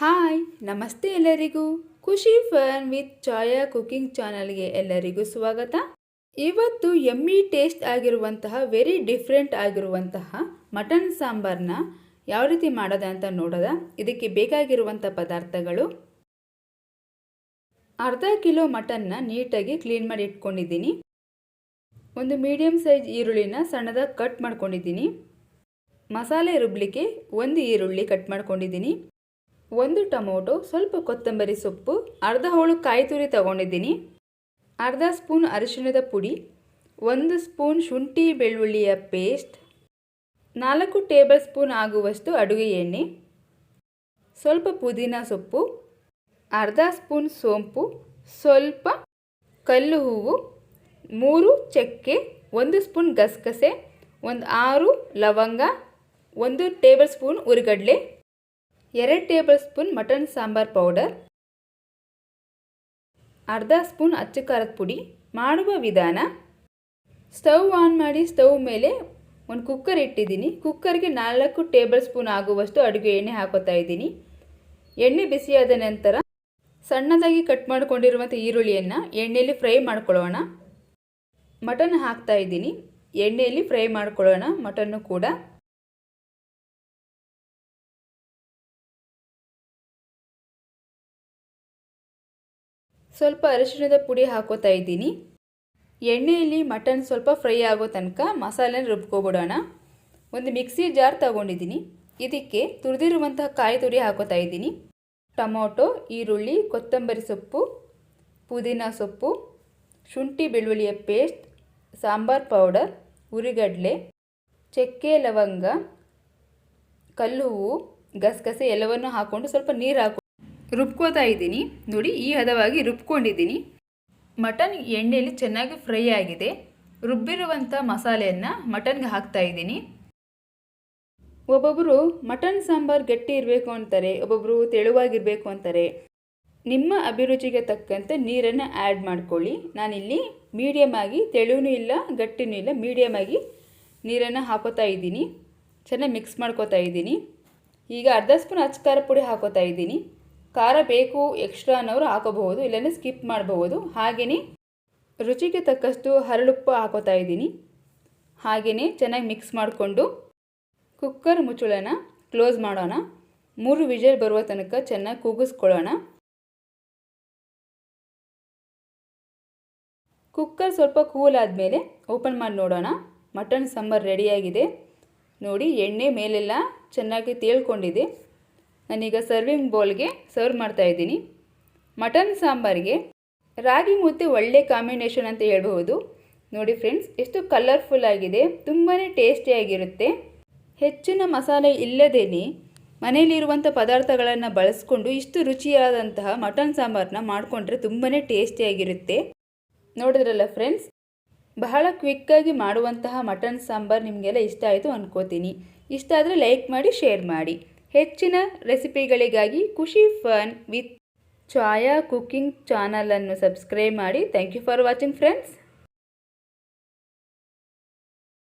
Hi, ನಮಸ್ತೆ ಎಲ್ಲರಿಗೂ. ಖುಷಿ ಫನ್ ವಿತ್ ಚಾಯಾ ಕುಕಿಂಗ್ ಚಾನಲ್ಗೆ ಎಲ್ಲರಿಗೂ ಸ್ವಾಗತ. ಇವತ್ತು ಎಮ್ಮಿ ಟೇಸ್ಟ್ ಆಗಿರುವಂತಹ, ವೆರಿ ಡಿಫ್ರೆಂಟ್ ಆಗಿರುವಂತಹ ಮಟನ್ ಸಾಂಬಾರನ್ನ ಯಾವ ರೀತಿ ಮಾಡೋದ ಅಂತ ನೋಡೋದ. ಇದಕ್ಕೆ ಬೇಕಾಗಿರುವಂಥ ಪದಾರ್ಥಗಳು. ಅರ್ಧ ಕಿಲೋ ಮಟನ್ನ ನೀಟಾಗಿ ಕ್ಲೀನ್ ಮಾಡಿ ಇಟ್ಕೊಂಡಿದ್ದೀನಿ. ಒಂದು ಮೀಡಿಯಮ್ ಸೈಜ್ ಈರುಳ್ಳಿನ ಸಣ್ಣದಾಗಿ ಕಟ್ ಮಾಡ್ಕೊಂಡಿದ್ದೀನಿ. ಮಸಾಲೆ ರುಬ್ಲಿಕ್ಕೆ ಒಂದು ಈರುಳ್ಳಿ ಕಟ್ ಮಾಡ್ಕೊಂಡಿದ್ದೀನಿ. ಒಂದು ಟೊಮೊಟೊ, ಸ್ವಲ್ಪ ಕೊತ್ತಂಬರಿ ಸೊಪ್ಪು, ಅರ್ಧ ಹೋಳು ಕಾಯಿ ತುರಿ ತಗೊಂಡಿದ್ದೀನಿ. ಅರ್ಧ ಸ್ಪೂನ್ ಅರಿಶಿಣದ ಪುಡಿ, ಒಂದು ಸ್ಪೂನ್ ಶುಂಠಿ ಬೆಳ್ಳುಳ್ಳಿಯ ಪೇಸ್ಟ್, ನಾಲ್ಕು ಟೇಬಲ್ ಸ್ಪೂನ್ ಆಗುವಷ್ಟು ಅಡುಗೆ ಎಣ್ಣೆ, ಸ್ವಲ್ಪ ಪುದೀನ ಸೊಪ್ಪು, ಅರ್ಧ ಸ್ಪೂನ್ ಸೋಂಪು, ಸ್ವಲ್ಪ ಕಲ್ಲು ಹೂವು, ಮೂರು ಚಕ್ಕೆ, ಒಂದು ಸ್ಪೂನ್ ಗಸಗಸೆ, ಒಂದು ಆರು ಲವಂಗ, ಒಂದು ಟೇಬಲ್ ಸ್ಪೂನ್ ಉರಿಗಡಲೆ. ಎರಡು tablespoon mutton sambar powder, ಅರ್ಧ ಸ್ಪೂನ್ ಅಚ್ಚು ಖಾರದ ಪುಡಿ ಮಾಡುವ ವಿಧಾನ. ಸ್ಟವ್ ಆನ್ ಮಾಡಿ ಸ್ಟವ್ ಮೇಲೆ ಒಂದು ಕುಕ್ಕರ್ ಇಟ್ಟಿದ್ದೀನಿ. ಕುಕ್ಕರ್ಗೆ ನಾಲ್ಕು ಟೇಬಲ್ ಸ್ಪೂನ್ ಆಗುವಷ್ಟು ಅಡುಗೆ ಎಣ್ಣೆ ಹಾಕೋತಾ ಇದ್ದೀನಿ. ಎಣ್ಣೆ ಬಿಸಿಯಾದ ನಂತರ ಸಣ್ಣದಾಗಿ ಕಟ್ ಮಾಡಿಕೊಂಡಿರುವಂಥ ಈರುಳ್ಳಿಯನ್ನು ಎಣ್ಣೆಯಲ್ಲಿ ಫ್ರೈ ಮಾಡ್ಕೊಳ್ಳೋಣ. ಮಟನ್ ಹಾಕ್ತಾ ಇದ್ದೀನಿ. ಎಣ್ಣೆಯಲ್ಲಿ ಫ್ರೈ ಮಾಡ್ಕೊಳ್ಳೋಣ ಮಟನ್ನು ಕೂಡ. ಸ್ವಲ್ಪ ಅರಿಶಿಣದ ಪುಡಿ ಹಾಕೋತಾ ಇದ್ದೀನಿ. ಎಣ್ಣೆಯಲ್ಲಿ ಮಟನ್ ಸ್ವಲ್ಪ ಫ್ರೈ ಆಗೋ ತನಕ ಮಸಾಲೆನ ರುಬ್ಕೊಬಿಡೋಣ. ಒಂದು ಮಿಕ್ಸಿ ಜಾರ್ ತಗೊಂಡಿದ್ದೀನಿ. ಇದಕ್ಕೆ ತುರಿದಿರುವಂತಹ ಕಾಯಿ ತುರಿ ಹಾಕೋತಾ ಇದ್ದೀನಿ. ಟೊಮೊಟೊ, ಈರುಳ್ಳಿ, ಕೊತ್ತಂಬರಿ ಸೊಪ್ಪು, ಪುದೀನ ಸೊಪ್ಪು, ಶುಂಠಿ ಬೆಳ್ಳುಳ್ಳಿಯ ಪೇಸ್ಟ್, ಸಾಂಬಾರ್ ಪೌಡರ್, ಉರಿಗಡಲೆ, ಚಕ್ಕೆ ಲವಂಗ ಕಲ್ಲು ಹೂವು ಗಸಗಸೆ ಎಲ್ಲವನ್ನು ಹಾಕ್ಕೊಂಡು ಸ್ವಲ್ಪ ನೀರು ಹಾಕೊ ರುಬ್ಕೋತಾ ಇದ್ದೀನಿ. ನೋಡಿ, ಈ ಹದವಾಗಿ ರುಬ್ಕೊಂಡಿದ್ದೀನಿ. ಮಟನ್ ಎಣ್ಣೆಯಲ್ಲಿ ಚೆನ್ನಾಗಿ ಫ್ರೈ ಆಗಿದೆ. ರುಬ್ಬಿರುವಂಥ ಮಸಾಲೆಯನ್ನು ಮಟನ್ಗೆ ಹಾಕ್ತಾ ಇದ್ದೀನಿ. ಒಬ್ಬೊಬ್ಬರು ಮಟನ್ ಸಾಂಬಾರು ಗಟ್ಟಿ ಇರಬೇಕು ಅಂತಾರೆ ಒಬ್ಬೊಬ್ಬರು ತೆಳುವಾಗಿರಬೇಕು ಅಂತಾರೆ. ನಿಮ್ಮ ಅಭಿರುಚಿಗೆ ತಕ್ಕಂತೆ ನೀರನ್ನು ಆ್ಯಡ್ ಮಾಡ್ಕೊಳ್ಳಿ. ನಾನಿಲ್ಲಿ ಮೀಡಿಯಮ್ ಆಗಿ ತೆಳುವೂ ಇಲ್ಲ, ಗಟ್ಟಿನೂ ಇಲ್ಲ ಮೀಡಿಯಮ್ ಆಗಿ ನೀರನ್ನು ಹಾಕೋತಾ ಇದ್ದೀನಿ. ಚೆನ್ನಾಗಿ ಮಿಕ್ಸ್ ಮಾಡ್ಕೋತಾ ಇದ್ದೀನಿ. ಈಗ ಅರ್ಧ ಸ್ಪೂನ್ ಅಚ್ಚ ಖಾರ ಪುಡಿ ಹಾಕೋತಾ ಇದ್ದೀನಿ. ಖಾರ ಬೇಕು ಎಕ್ಸ್ಟ್ರಾ ಅನ್ನೋರು ಹಾಕೋಬಹುದು, ಇಲ್ಲಾಂದರೆ ಸ್ಕಿಪ್ ಮಾಡಬಹುದು. ಹಾಗೆಯೇ ರುಚಿಗೆ ತಕ್ಕಷ್ಟು ಹರಳುಪ್ಪು ಹಾಕೋತಾ ಇದ್ದೀನಿ. ಹಾಗೆಯೇ ಚೆನ್ನಾಗಿ ಮಿಕ್ಸ್ ಮಾಡಿಕೊಂಡು ಕುಕ್ಕರ್ ಮುಚ್ಚಳನ ಕ್ಲೋಸ್ ಮಾಡೋಣ. ಮೂರು ವಿಜಲ್ ಬರುವ ತನಕ ಚೆನ್ನಾಗಿ ಕೂಗಿಸ್ಕೊಳ್ಳೋಣ. ಕುಕ್ಕರ್ ಸ್ವಲ್ಪ ಕೂಲ್ ಆದಮೇಲೆ ಓಪನ್ ಮಾಡಿ ನೋಡೋಣ. ಮಟನ್ ಸಾಂಬಾರು ರೆಡಿಯಾಗಿದೆ ನೋಡಿ ಎಣ್ಣೆ ಮೇಲೆಲ್ಲ ಚೆನ್ನಾಗಿ ತೇಳ್ಕೊಂಡಿದೆ. ನಾನೀಗ ಸರ್ವಿಂಗ್ ಬೌಲ್ಗೆ ಸರ್ವ್ ಮಾಡ್ತಾ ಇದ್ದೀನಿ. ಮಟನ್ ಸಾಂಬಾರಿಗೆ ರಾಗಿ ಮುದ್ದೆ ಒಳ್ಳೆ ಕಾಂಬಿನೇಷನ್ ಅಂತ ಹೇಳ್ಬಹುದು. ನೋಡಿ ಫ್ರೆಂಡ್ಸ್ ಎಷ್ಟು ಕಲರ್ಫುಲ್ ಆಗಿದೆ. ತುಂಬಾ ಟೇಸ್ಟಿಯಾಗಿರುತ್ತೆ ಹೆಚ್ಚಿನ ಮಸಾಲೆ ಇಲ್ಲದೇ ಮನೆಯಲ್ಲಿರುವಂಥ ಪದಾರ್ಥಗಳನ್ನು ಬಳಸ್ಕೊಂಡು ಇಷ್ಟು ರುಚಿಯಾದಂತಹ ಮಟನ್ ಸಾಂಬಾರನ್ನ ಮಾಡಿಕೊಂಡ್ರೆ ತುಂಬಾ ಟೇಸ್ಟಿಯಾಗಿರುತ್ತೆ ನೋಡಿದ್ರಲ್ಲ ಫ್ರೆಂಡ್ಸ್ ಬಹಳ ಕ್ವಿಕ್ಕಾಗಿ ಮಾಡುವಂತಹ ಮಟನ್ ಸಾಂಬಾರು ನಿಮಗೆಲ್ಲ ಇಷ್ಟ ಆಯಿತು ಅಂದ್ಕೋತೀನಿ ಇಷ್ಟ ಆದರೆ ಲೈಕ್ ಮಾಡಿ ಶೇರ್ ಮಾಡಿ. ಹೆಚ್ಚಿನ ರೆಸಿಪಿಗಳಿಗಾಗಿ Khushi fun with Chaya cooking ಚಾನಲನ್ನು ಸಬ್ಸ್ಕ್ರೈಬ್ ಮಾಡಿ. Thank you for watching friends